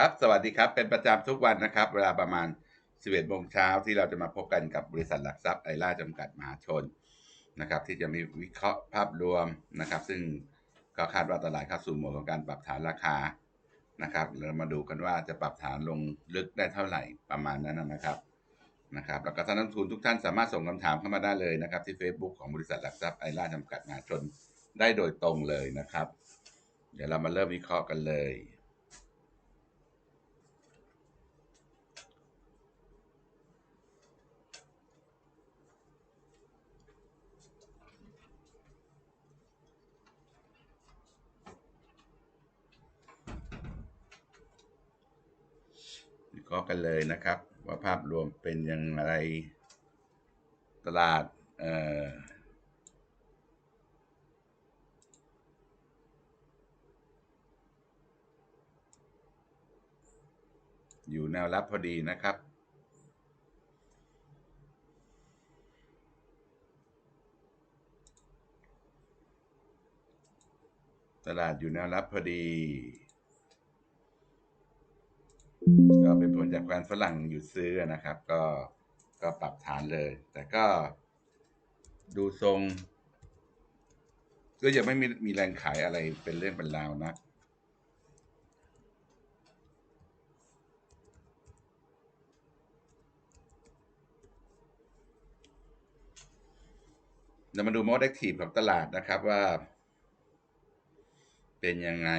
ครับ สวัสดีครับ เป็นประจำทุกวันนะครับ เวลาประมาณ 11โมงเช้าที่เราจะมาพบกันกับบริษัทหลักทรัพย์ไอร่าจำกัดมหาชนนะครับ ที่จะมีวิเคราะห์ภาพรวมนะครับ ซึ่งก็คาดว่าตลาดเข้าสู่โหมดของการปรับฐานราคานะครับเรามาดูกันว่าจะปรับฐานลงลึกได้เท่าไหร่ประมาณนั้นนะครับนะครับแล้วก็ท่านนักทุนทุกท่านสามารถส่งคำถามเข้ามาได้เลยนะครับ ที่ Facebook ของบริษัทหลักทรัพย์ไอร่าจำกัดมหาชนได้โดยตรงเลยนะครับ เดี๋ยวเรามาเริ่มวิเคราะห์กันเลยาะห์กันเลยนะครับ ว่าภาพรวมเป็นอย่างไรตลาดเอ่ออยู่แนวรับพอดีนะครับ ตลาดอยู่แนวรับพอดี ก็เป็นผลจากการฝรั่งหยุดซื้อนะครับ ก็ก็ปรับฐานเลย แต่ก็ดูทรง ก็ยังไม่มีมีแรงขายอะไรเป็นเรื่องเป็นราวนะเรามาดูโมดแอคทีฟของตลาดนะครับว่า เป็นยังไง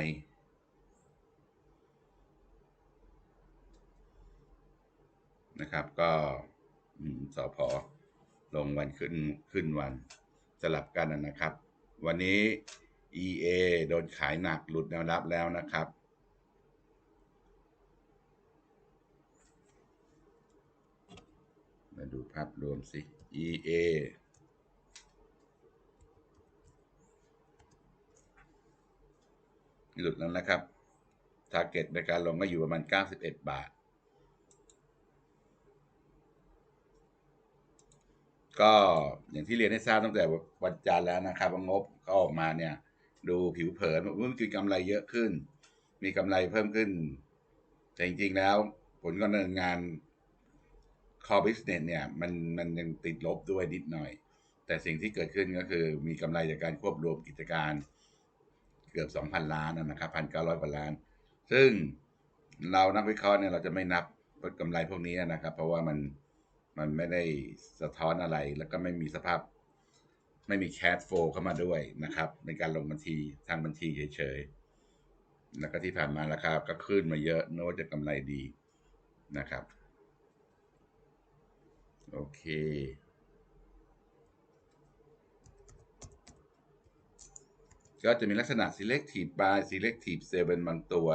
นะครับ ก็สอพอลงวันขึ้นขึ้นวันสลับกันนะครับ วันนี้ EA โดนขายหนักหลุดแนวรับแล้วนะครับ มาดูภาพรวมสิ EA หลุดแล้วนะครับ ทาร์เก็ตในการลงก็อยู่ประมาณ 91 บาท ก็อย่างที่เรียนให้ทราบตั้งแต่วันจันทร์แล้วนะครับว่างบก็ออกมาเนี่ย ดูผิวเผินว่ามันคือกำไรเยอะขึ้น มีกำไรเพิ่มขึ้น แต่จริงๆแล้ว ผลการดำเนินงาน core business เนี่ย มันมันยังติดลบด้วยนิดหน่อย แต่สิ่งที่เกิดขึ้นก็คือ มีกำไรจากการควบรวมกิจการ เกือบ 2,000 ล้านนะครับ1,900กว่าล้าน ซึ่งเรานักวิเคราะห์เนี่ยเราจะไม่นับกำไรพวกนี้นะครับ เพราะว่ามัน มันไม่ได้สะท้อนอะไร แล้วก็ไม่มีสภาพ ไม่มีแคดโฟเข้ามาด้วยนะครับ ในการลงบัญชีทางบัญชีเฉยๆแล้วก็ที่ผ่านมาราคาก็ขึ้นมาเยอะโน้ตจะกำไรดีนะครับ โอเคก็จะมีลักษณะ selective buy selective seven บางตัว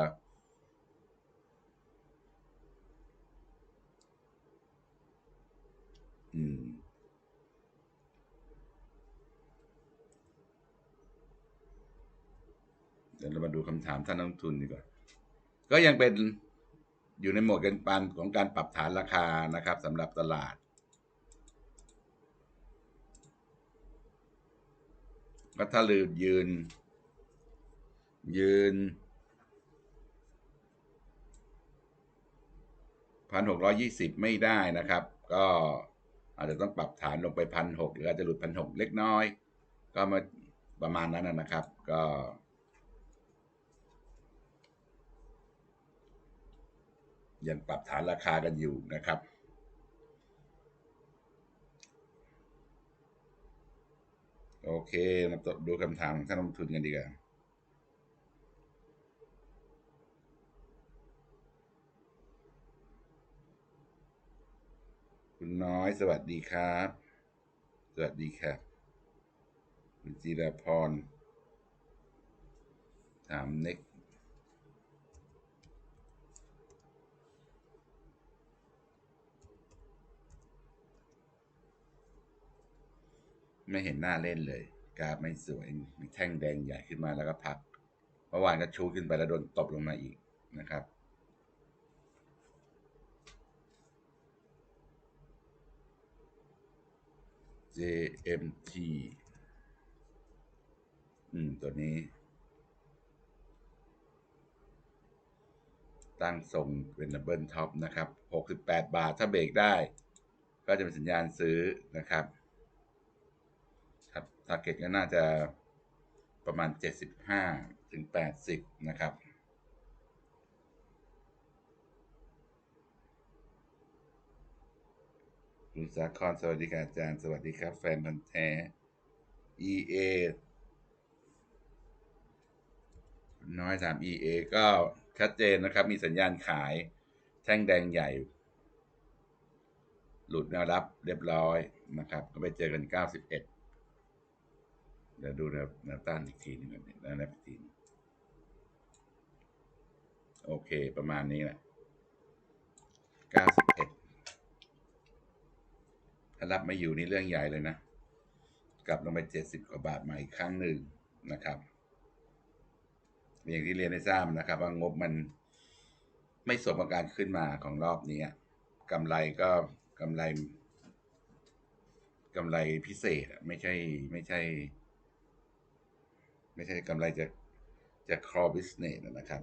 เรามาดูคำถามท่านนักทุนดีกว่า ก็ยังเป็นอยู่ในโหมดกันปานของการปรับฐานราคานะครับสำหรับตลาด ก็ถ้าลืมยืน ยืนพันหกร้อยี่สิบไม่ได้นะครับ ก็อาจจะต้องปรับฐานลงไปพันหกหรืออาจจะหลุดพันหกเล็กน้อย ก็มาประมาณนั้นนะครับ ก็ ยังปรับฐานราคากันอยู่นะครับ โอเคมาดูคำถามของท่านลงทุนกันดีกว่าคุณน้อยสวัสดีครับ สวัสดีครับคุณจิรพร ถามเน็ก ไม่เห็นหน้าเล่นเลย กราฟไม่สวย มีแท่งแดงใหญ่ขึ้นมาแล้วก็พักเมื่อวานก็ชูขึ้นไปแล้วโดนตบลงมาอีกนะครับ JMT อืม ตัวนี้ ตั้งทรงเป็นดับเบิลท็อปนะครับ 68 บาท ถ้าเบรกได้ ก็จะเป็นสัญญาณซื้อนะครับาร์เก็ตก็น่าจะประมาณ 75 ถึง 80 นะครับ คุณสาครสวัสดีครับอาจารย์ สวัสดีครับ แฟนพันธ์แท้ EA น้อยสาม EA ก็ชัดเจนนะครับ มีสัญญาณขายแท่งแดงใหญ่ หลุดแนวรับเรียบร้อยนะครับ ก็ไปเจอกัน 91 เดี๋ยวดูแนวแนวต้านอีกทีหนึงก่อนแนวรับอีกทีหนึงโอเค ประมาณนี้แหละ91ถ้ารับไม่อยู่นี่เรื่องใหญ่เลยนะ กลับลงไป70กว่าบาทใหม่อีกครั้งหนึ่งนะครับอย่างที่เรียนให้ทราบนะครับ ว่างบมันไม่สมกับการขึ้นมาของรอบนี้กำไรก็กำไรกำไรพิเศษไม่ใช่ไม่ใช่ ไม่ใช่กำไรจากจาก core business นะครับ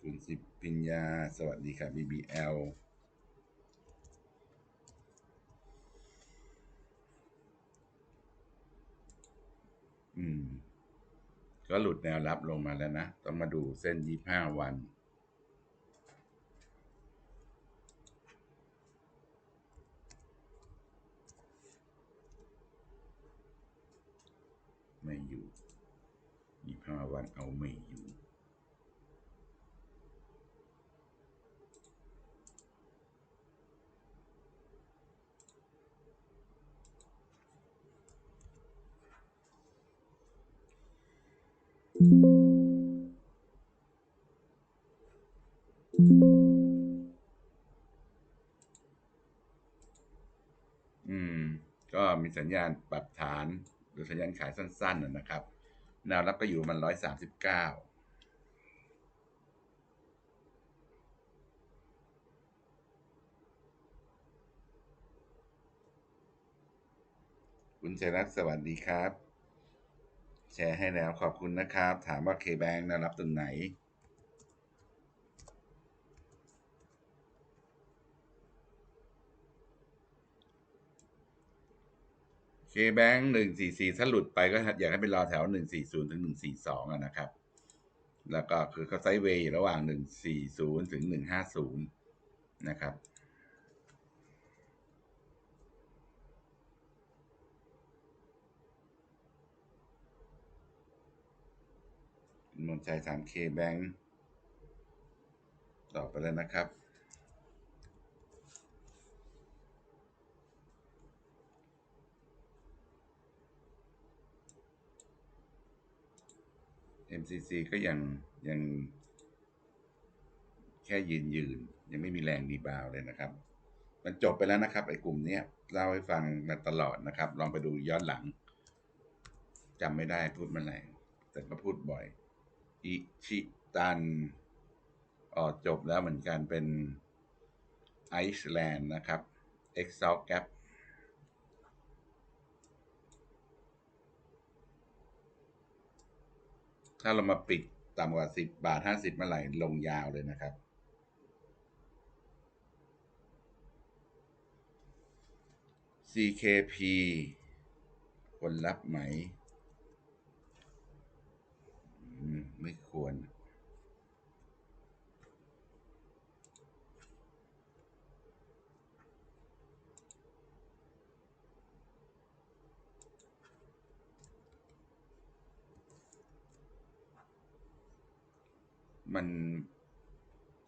คุณสิบปิญญา สวัสดีครับ BBL อืม ก็หลุดแนวรับลงมาแล้วนะ ต้องมาดูเส้น 25 วัน ไม่อยู่ 25วันเอาไม่อยู่อืม ก็มีสัญญาณปรับฐาน หรือสัญญาณขายสั้น ๆนะครับ แนวรับก็อยู่มันร้อยสามสิบเก้าคุณชัยรัตน์สวัสดีครับ แชร์ให้แล้วขอบคุณนะครับ ถามว่าเคแบงแนวรับตรงไหน เคแบงหนึ่งสี่สี่ถ้าหลุดไปก็อยากให้ไปรอแถวหนึ่งสี่ศูนย์ถึงหนึ่งสี่สองนะครับ แล้วก็คือเขาไซด์เวย์ระหว่างหนึ่งสี่ศูนย์ถึงหนึ่งห้าศูนย์นะครับนนชัยถามเคแบงตอบไปแล้วนะครับ MCC ก็ยังยังแค่ยืนยืน ยังไม่มีแรงดีบาวเลยนะครับ มันจบไปแล้วนะครับไอ้กลุ่มเนี้ยเล่าให้ฟังมาตลอดนะครับ ลองไปดูย้อนหลังจำไม่ได้พูดเมื่อไหร่แต่ก็พูดบ่อยอิชิตันอ๋อจบแล้วเหมือนกันเป็นไอซ์แลนด์นะครับ e x a l Gap ถ้าเรามาปิดต่ำกว่าสิบบาทห้าสิบเมื่อไหร่ลงยาวเลยนะครับ CKP คนรับไหม ไม่ควร มัน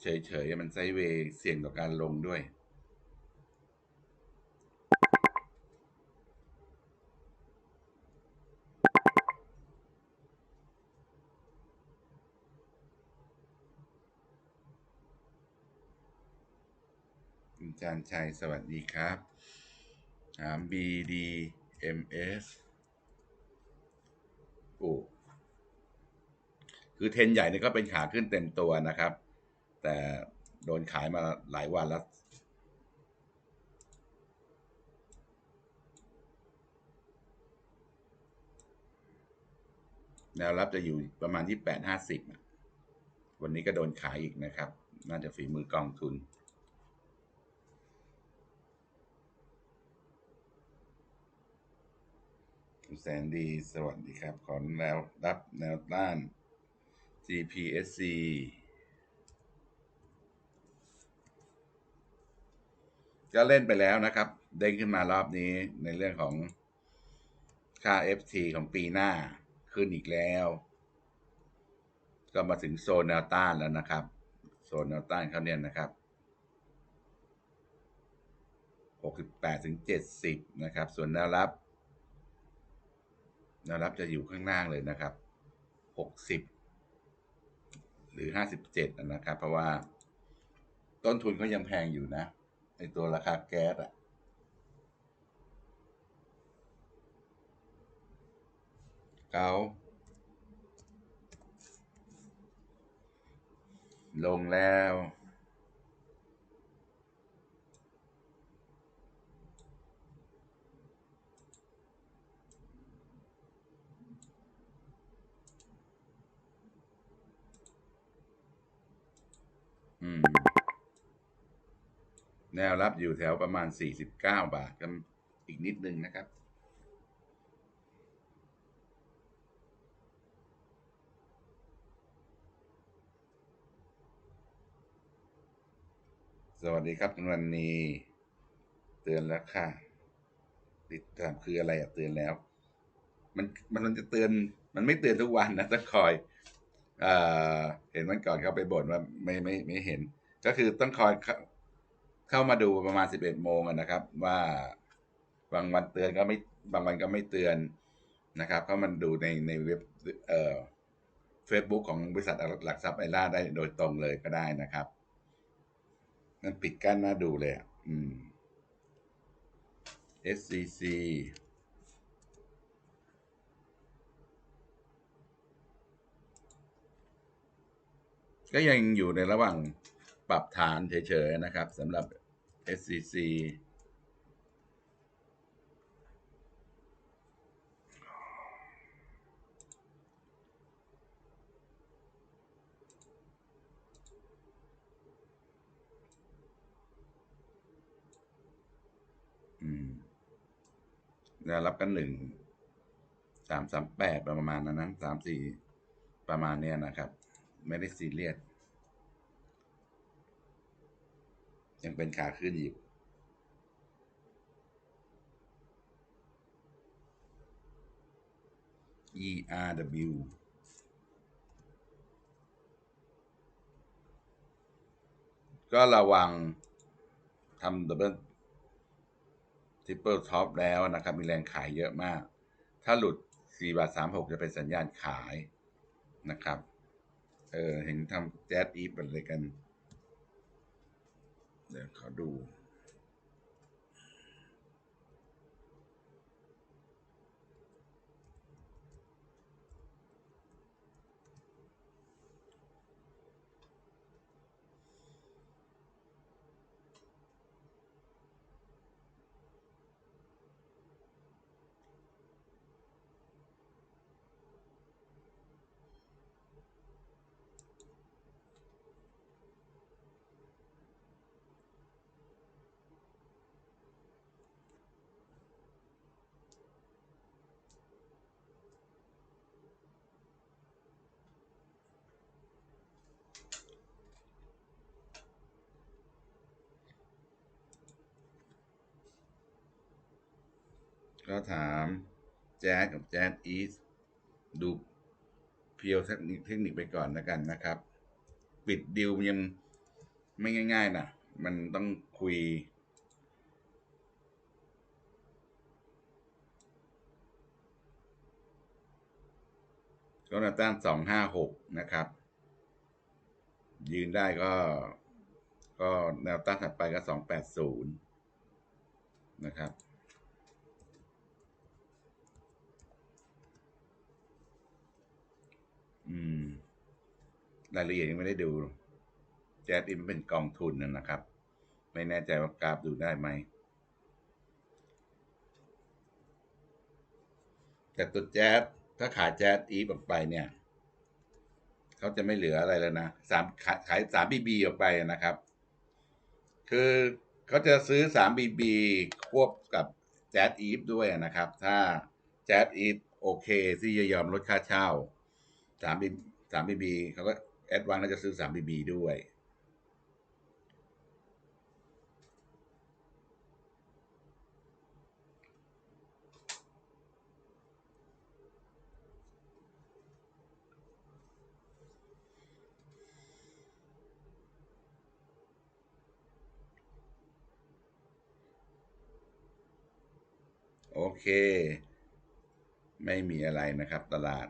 เฉยๆ มันไซเวย์เสี่ยงต่อการลงด้วย คุณจานชัย สวัสดีครับ ถาม BDMS โอ้ คือเทรนใหญ่นี่ก็เป็นขาขึ้นเต็มตัวนะครับ แต่โดนขายมาหลายวันแล้ว แนวรับจะอยู่ประมาณที่แปดห้าสิบวันนี้ก็โดนขายอีกนะครับ น่าจะฝีมือกองทุนคุณแสนดี สวัสดีครับ ขอแนวรับแนวต้าน GPSC ก็เล่นไปแล้วนะครับ เด้งขึ้นมารอบนี้ในเรื่องของค่า FT ของปีหน้าขึ้นอีกแล้ว ก็มาถึงโซนแนวต้านแล้วนะครับ โซนแนวต้านเขาเนี่ยนะครับ68ถึง70 นะครับ ส่วนแนวรับ แนวรับจะอยู่ข้างล่างเลยนะครับ 60 หรือ57นะครับ เพราะว่า ต้นทุนเขายังแพงอยู่นะในตัวราคาแก๊สอะเกาลงแล้ว อืม แนวรับอยู่แถวประมาณ49บเก้าบาทก็อีกนิดนึงนะครับ สวัสดีครับวันนี้เตือนแล้วค่ะ ติดตามคืออะไรอะเตือนแล้ว มันมันจะเตือน มันไม่เตือนทุกวันนะต้องคอย เออเห็นวันก่อนเขาไปบ่นว่าไม่ไม่ไม่เห็น ก็คือต้องคอยเข้าเข้ามาดูประมาณสิบเอ็ดโมงนะครับ ว่าบางวันเตือนก็ไม่บางวันก็ไม่เตือนนะครับเข้ามันดูในในเว็บเอ่อเฟซบุ๊กของบริษัทหลักทรัพย์ไอล่าได้โดยตรงเลยก็ได้นะครับมันปิดกั้นน่าดูเลยอะอืม SCC ก็ยังอยู่ในระหว่างปรับฐานเฉยๆนะครับสำหรับ SCC อืมแนวรับกันหนึ่งสามสามแปดประมาณนั้นสามสี่ประมาณเนี้ยนะครับ ไม่ได้ซีเรียส ยังเป็นขาขึ้นอยู่ ERW ก็ระวังทำดับเบิลทริปเปิลท็อปแล้วนะครับ มีแรงขายเยอะมาก ถ้าหลุด 4 บาท 36 จะเป็นสัญญาณขายนะครับ เออเห็นทำแจ๊ดอีฟอะไรกัน เดี๋ยวขอดู ก็ถามแจ๊สกับแจ๊สอีสดูเพียวเทคนิคเทคนิคไปก่อนแล้วกันนะครับ ปิดดิวมันยังไม่ง่าย ๆนะมันต้องคุย ก็นาต้านสองห้าหกนะครับ ยืนได้ก็ ก็แนวต้านถัดไปก็สองแปดศูนย์นะครับ อืม รายละเอียดยังไม่ได้ดู แจ๊ดอินเป็นกองทุนนะครับ ไม่แน่ใจว่ากราฟดูได้ไหม แต่ตัวแจ๊ดถ้าขายแจ๊สอีฟออกไปเนี่ย เขาจะไม่เหลืออะไรแล้วนะสามขายขายสามบีบีออกไปนะครับ คือเขาจะซื้อสามบีบีควบกับแจ๊สอีฟด้วยนะครับ ถ้าแจ๊สอีฟโอเคที่จะยอมลดค่าเช่า สามบีสามบีบีเขาก็แอดวานก็จะซื้อสามบีบีด้วย โอเค ไม่มีอะไรนะครับตลาด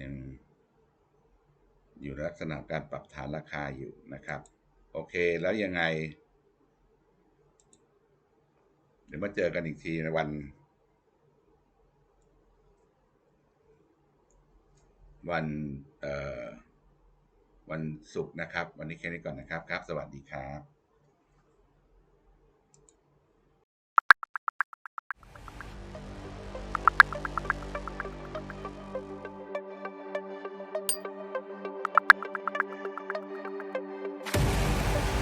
ยังอยู่ลักษณะการปรับฐานราคาอยู่นะครับ โอเคแล้วยังไง เดี๋ยวมาเจอกันอีกทีในวัน วันเอ่อวันศุกร์นะครับ วันนี้แค่นี้ก่อนนะครับครับ สวัสดีครับ